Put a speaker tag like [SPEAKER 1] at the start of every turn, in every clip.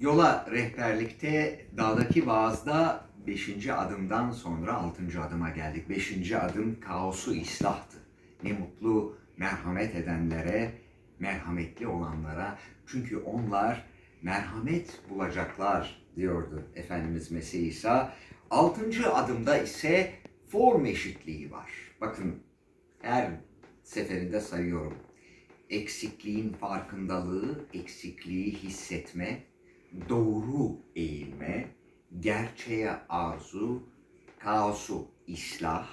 [SPEAKER 1] Yola rehberlikte dağdaki vaazda 5. adımdan sonra 6. adıma geldik. 5. adım kaosu islahtı. Ne mutlu merhamet edenlere, merhametli olanlara. Çünkü onlar merhamet bulacaklar diyordu Efendimiz Mesih İsa. 6. adımda ise form eşitliği var. Bakın her seferinde sayıyorum. Eksikliğin farkındalığı, eksikliği hissetme, doğru eğilme, gerçeğe arzu, kaosu islah,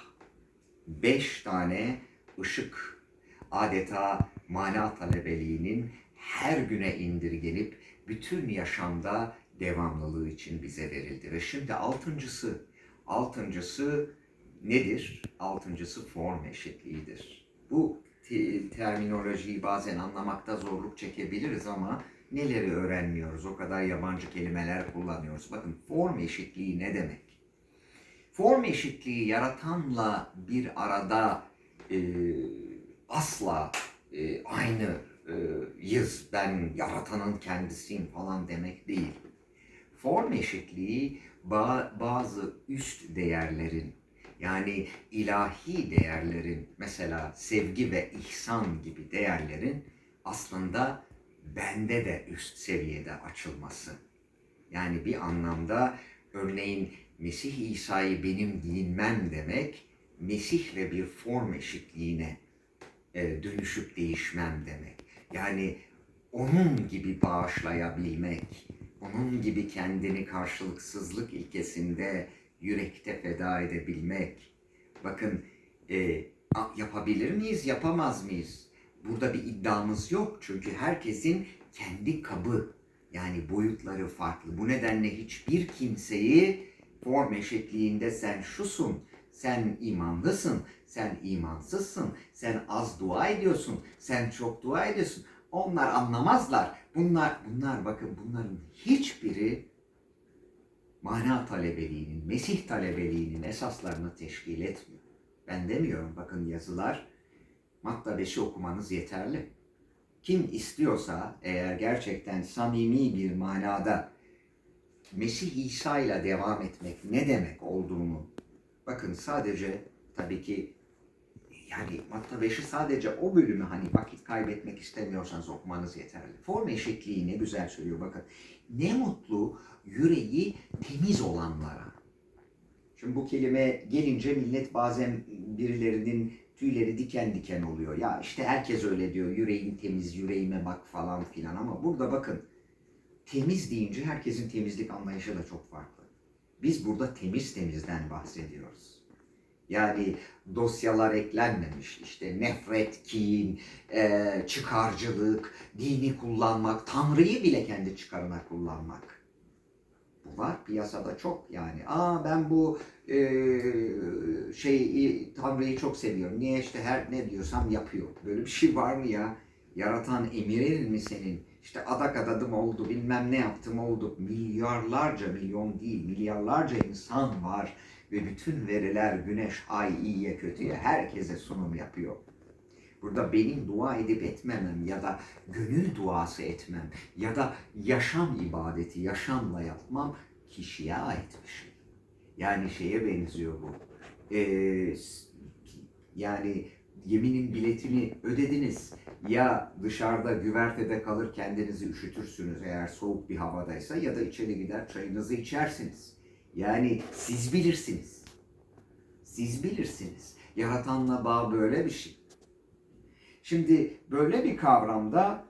[SPEAKER 1] beş tane ışık adeta mana talebeliğinin her güne indirgenip bütün yaşamda devamlılığı için bize verildi. Ve şimdi altıncısı, altıncısı nedir? Altıncısı form eşitliğidir. Bu te- terminolojiyi bazen anlamakta zorluk çekebiliriz ama neleri öğrenmiyoruz? O kadar yabancı kelimeler kullanıyoruz. Bakın form eşitliği ne demek? Form eşitliği yaratanla bir arada e, asla e, aynı e, yız, ben yaratanın kendisiyim falan demek değil. Form eşitliği ba- bazı üst değerlerin yani ilahi değerlerin mesela sevgi ve ihsan gibi değerlerin aslında bende de üst seviyede açılması. Yani bir anlamda örneğin Mesih İsa'yı benim giyinmem demek Mesih'le bir form eşitliğine e, dönüşüp değişmem demek. Yani onun gibi bağışlayabilmek, onun gibi kendini karşılıksızlık ilkesinde yürekte feda edebilmek. Bakın e, yapabilir miyiz, yapamaz mıyız? Burada bir iddiamız yok çünkü herkesin kendi kabı yani boyutları farklı. Bu nedenle hiçbir kimseyi form eşitliğinde sen şusun, sen imanlısın, sen imansızsın, sen az dua ediyorsun, sen çok dua ediyorsun. Onlar anlamazlar. Bunlar, bunlar bakın bunların hiçbiri mana talebeliğinin, Mesih talebeliğinin esaslarını teşkil etmiyor. Ben demiyorum bakın yazılar, Matta 5'i okumanız yeterli. Kim istiyorsa eğer gerçekten samimi bir manada Mesih İsa ile devam etmek ne demek olduğunu bakın sadece tabii ki yani Matta 5'i sadece o bölümü hani vakit kaybetmek istemiyorsanız okumanız yeterli. Form eşitliği ne güzel söylüyor bakın. Ne mutlu yüreği temiz olanlara. Şimdi bu kelime gelince millet bazen birilerinin tüyleri diken diken oluyor. Ya işte herkes öyle diyor. Yüreğin temiz, yüreğime bak falan filan ama burada bakın temiz deyince herkesin temizlik anlayışı da çok farklı. Biz burada temiz temizden bahsediyoruz. Yani dosyalar eklenmemiş, işte nefret, kin, eee, çıkarcılık, dini kullanmak, Tanrı'yı bile kendi çıkarına kullanmak. Bu var piyasada çok yani. Aa ben bu eee şey Tanrı'yı çok seviyorum. Niye işte her ne diyorsam yapıyor. Böyle bir şey var mı ya? Yaratan emirin mi senin? İşte adak adadım oldu, bilmem ne yaptım oldu. Milyarlarca, milyon değil, milyarlarca insan var. Ve bütün veriler güneş, ay, iyiye kötüye herkese sunum yapıyor. Burada benim dua edip etmemem ya da gönül duası etmem ya da yaşam ibadeti yaşamla yapmam kişiye ait bir şey. Yani şeye benziyor bu. S- yani yeminin biletini ödediniz. Ya dışarıda güvertede kalır kendinizi üşütürsünüz eğer soğuk bir havadaysa ya da içeri gider çayınızı içersiniz. Yani siz bilirsiniz. Siz bilirsiniz. Yaratanla bağ böyle bir şey. Şimdi böyle bir kavramda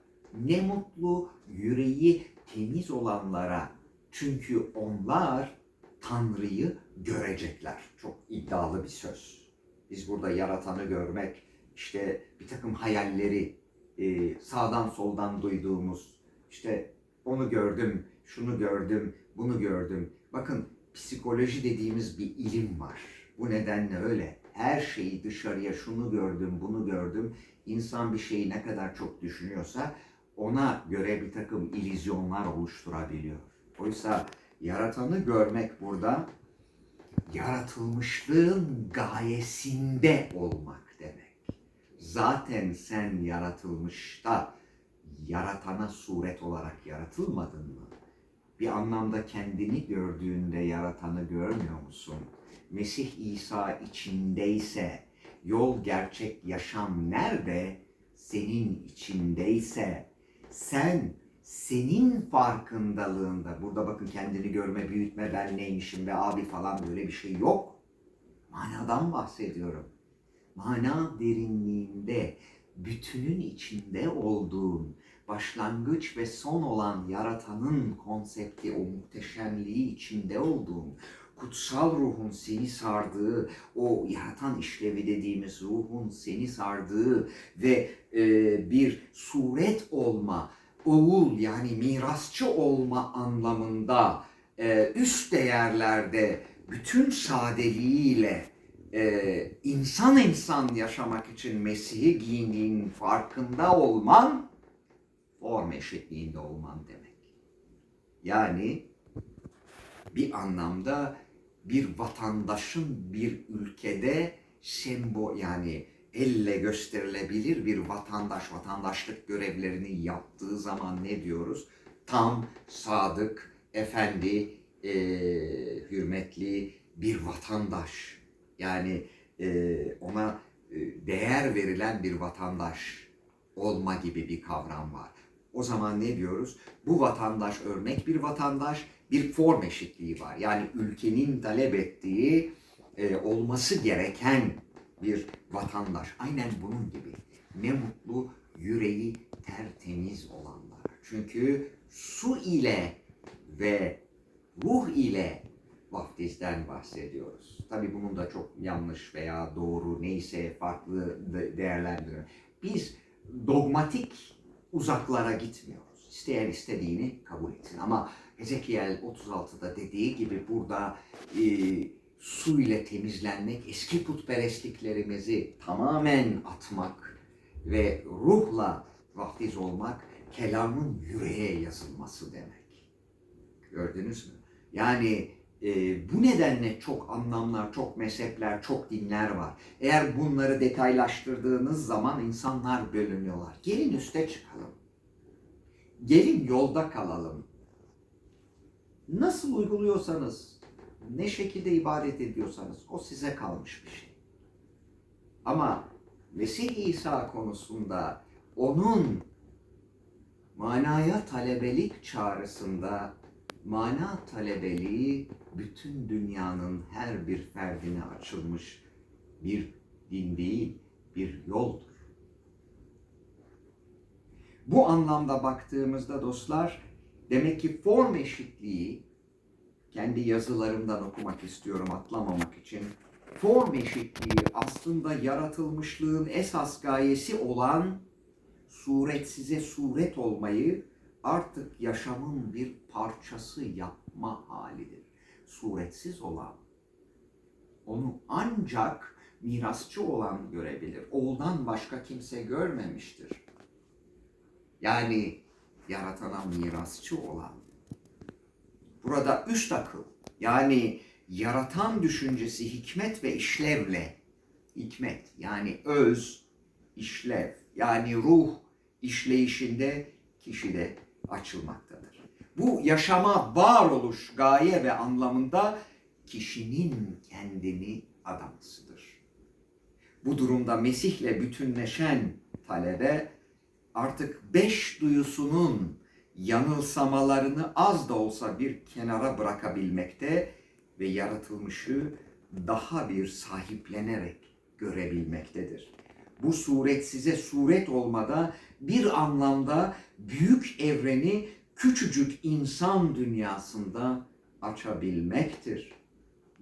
[SPEAKER 1] ne mutlu yüreği temiz olanlara çünkü onlar Tanrı'yı görecekler. Çok iddialı bir söz. Biz burada yaratanı görmek, işte bir takım hayalleri e, sağdan soldan duyduğumuz, işte onu gördüm, şunu gördüm, bunu gördüm. Bakın psikoloji dediğimiz bir ilim var. Bu nedenle öyle. Her şeyi dışarıya şunu gördüm, bunu gördüm. İnsan bir şeyi ne kadar çok düşünüyorsa ona göre bir takım illüzyonlar oluşturabiliyor. Oysa yaratanı görmek burada yaratılmışlığın gayesinde olmak demek. Zaten sen yaratılmışta yaratana suret olarak yaratılmadın mı? Bir anlamda kendini gördüğünde yaratanı görmüyor musun? Mesih İsa içindeyse, yol gerçek yaşam nerede? Senin içindeyse, sen senin farkındalığında, burada bakın kendini görme, büyütme, ben neymişim ve abi falan böyle bir şey yok. Manadan bahsediyorum. Mana derinliğinde, bütünün içinde olduğun, başlangıç ve son olan yaratanın konsepti, o muhteşemliği içinde olduğun, kutsal ruhun seni sardığı, o yaratan işlevi dediğimiz ruhun seni sardığı ve e, bir suret olma, oğul yani mirasçı olma anlamında e, üst değerlerde bütün sadeliğiyle e, insan insan yaşamak için Mesih'i giyindiğinin farkında olman form eşitliğinde olman demek. Yani bir anlamda bir vatandaşın bir ülkede sembo yani elle gösterilebilir bir vatandaş vatandaşlık görevlerini yaptığı zaman ne diyoruz? Tam, sadık, efendi, e, hürmetli bir vatandaş. Yani e, ona e, değer verilen bir vatandaş olma gibi bir kavram var. O zaman ne diyoruz? Bu vatandaş örnek bir vatandaş, bir form eşitliği var. Yani ülkenin talep ettiği e, olması gereken bir vatandaş. Aynen bunun gibi. Ne mutlu yüreği tertemiz olanlar. Çünkü su ile ve ruh ile vaftizden bahsediyoruz. Tabii bunun da çok yanlış veya doğru neyse farklı de- değerlendiriyor. Biz dogmatik uzaklara gitmiyoruz. İsteyen istediğini kabul etsin. Ama Ezekiel 36'da dediği gibi burada e, su ile temizlenmek, eski putperestliklerimizi tamamen atmak ve ruhla vaftiz olmak kelamın yüreğe yazılması demek. Gördünüz mü? Yani e, bu nedenle çok anlamlar, çok mezhepler, çok dinler var. Eğer bunları detaylaştırdığınız zaman insanlar bölünüyorlar. Gelin üste çıkalım. Gelin yolda kalalım. Nasıl uyguluyorsanız, ne şekilde ibadet ediyorsanız o size kalmış bir şey. Ama Mesih İsa konusunda onun manaya talebelik çağrısında mana talebeliği bütün dünyanın her bir ferdine açılmış bir din değil, bir yoldur. Bu anlamda baktığımızda dostlar, demek ki form eşitliği, kendi yazılarımdan okumak istiyorum atlamamak için, form eşitliği aslında yaratılmışlığın esas gayesi olan suretsize suret olmayı artık yaşamın bir parçası yapma halidir. Suretsiz olan onu ancak mirasçı olan görebilir. Oğuldan başka kimse görmemiştir. Yani yaratana mirasçı olan. Burada üst akıl yani yaratan düşüncesi hikmet ve işlevle hikmet yani öz, işlev yani ruh işleyişinde kişide açılmaktadır. Bu yaşama varoluş gaye ve anlamında kişinin kendini adamasıdır. Bu durumda Mesih'le bütünleşen talebe artık beş duyusunun yanılsamalarını az da olsa bir kenara bırakabilmekte ve yaratılmışı daha bir sahiplenerek görebilmektedir. Bu suret size suret olmada bir anlamda büyük evreni küçücük insan dünyasında açabilmektir.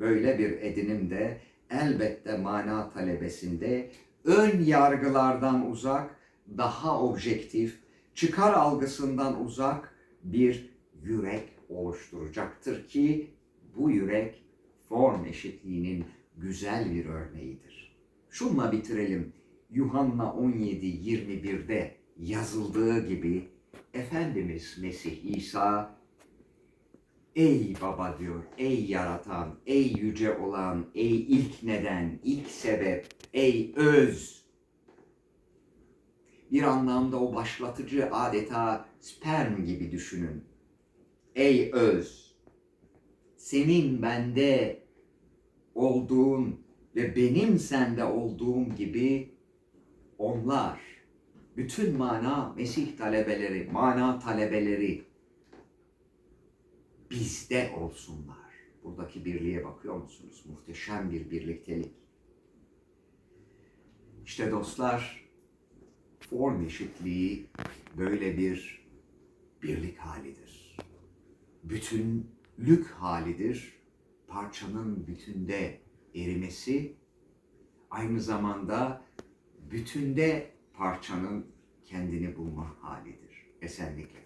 [SPEAKER 1] Böyle bir edinim de elbette mana talebesinde ön yargılardan uzak, daha objektif, çıkar algısından uzak bir yürek oluşturacaktır ki bu yürek form eşitliğinin güzel bir örneğidir. Şunla bitirelim. Yuhanna 17-21'de yazıldığı gibi Efendimiz Mesih İsa Ey baba diyor, ey yaratan, ey yüce olan, ey ilk neden, ilk sebep, ey öz. Bir anlamda o başlatıcı adeta sperm gibi düşünün. ey öz, senin bende olduğun ve benim sende olduğum gibi onlar, bütün mana Mesih talebeleri, mana talebeleri bizde olsunlar. Buradaki birliğe bakıyor musunuz? Muhteşem bir birliktelik. İşte dostlar, form eşitliği böyle bir birlik halidir. Bütünlük halidir. Parçanın bütünde erimesi aynı zamanda bütünde parçanın kendini bulma halidir. Esenlikle.